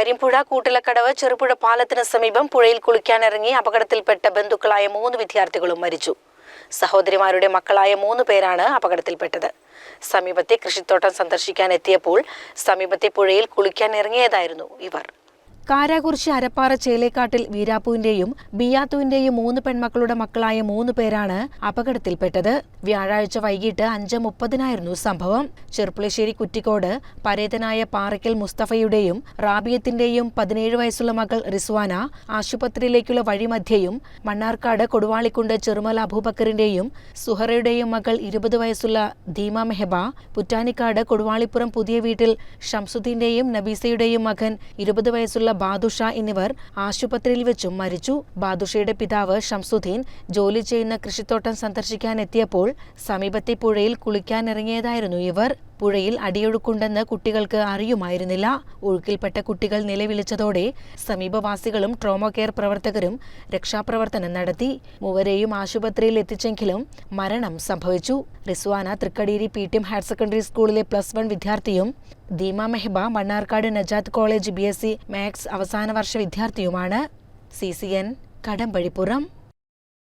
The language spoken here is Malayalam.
കരിമ്പുഴ കൂട്ടിലക്കടവ് ചെറുപുഴ പാലത്തിന് സമീപം പുഴയിൽ കുളിക്കാനിറങ്ങി അപകടത്തിൽപ്പെട്ട ബന്ധുക്കളായ മൂന്ന് വിദ്യാർത്ഥികളും മരിച്ചു. സഹോദരിമാരുടെ മക്കളായ മൂന്ന് പേരാണ് അപകടത്തിൽപ്പെട്ടത്. സമീപത്തെ കൃഷിത്തോട്ടം സന്ദർശിക്കാൻ എത്തിയപ്പോൾ സമീപത്തെ പുഴയിൽ കുളിക്കാൻ ഇറങ്ങിയതായിരുന്നു ഇവർ. കാരാകുറിശി അരപ്പാറ ചേലേക്കാട്ടിൽ വീരാപ്പുവിന്റെയും ബിയാത്തുവിന്റെയും മൂന്ന് പെൺമക്കളുടെ മക്കളായ മൂന്ന് പേരാണ് അപകടത്തിൽപ്പെട്ടത്. വ്യാഴാഴ്ച വൈകിട്ട് അഞ്ച് മുപ്പതിനായിരുന്നു സംഭവം. ചെറുപ്പുളശ്ശേരി കുറ്റിക്കോട് പരേതനായ പാറയ്ക്കൽ മുസ്തഫയുടെയും റാബിയത്തിന്റെയും പതിനേഴ് വയസ്സുള്ള മകൾ റിസ്വാന ആശുപത്രിയിലേക്കുള്ള വഴിമധ്യയും മണ്ണാർക്കാട് കൊടുവാളിക്കുണ്ട് ചെറുമല അബൂബക്കറിന്റെയും സുഹറയുടെയും മകൾ ഇരുപത് വയസ്സുള്ള ധീമ മെഹബ പുറ്റാനിക്കാട് കൊടുവാളിപ്പുറം പുതിയ വീട്ടിൽ ഷംസുദ്ദീന്റെയും നബീസയുടെയും മകൻ ഇരുപത് വയസ്സുള്ള ബാദുഷ എന്നിവർ ആശുപത്രിയിൽ വെച്ചും മരിച്ചു. ബാദുഷയുടെ പിതാവ് ഷംസുദ്ദീൻ ജോലി ചെയ്യുന്ന കൃഷിത്തോട്ടം സന്ദർശിക്കാനെത്തിയപ്പോൾ സമീപത്തെ പുഴയിൽ കുളിക്കാനിറങ്ങിയതായിരുന്നു ഇവർ. പുഴയിൽ അടിയൊഴുക്കുണ്ടെന്ന് കുട്ടികൾക്ക് അറിയുമായിരുന്നില്ല. ഒഴുക്കിൽപ്പെട്ട കുട്ടികൾ നിലവിളിച്ചതോടെ സമീപവാസികളും ട്രോമോ കെയർ പ്രവർത്തകരും രക്ഷാപ്രവർത്തനം നടത്തി. മൂവരെയും ആശുപത്രിയിൽ എത്തിച്ചെങ്കിലും മരണം സംഭവിച്ചു. Rizwana Thrikkadeeri P T M higher secondary സ്കൂളിലെ പ്ലസ് വൺ വിദ്യാർത്ഥിയും Deema Mehba Mannarkkad Najath college B S C maths അവസാന വർഷ വിദ്യാർത്ഥിയുമാണ്. C C N Kadambazhipuram.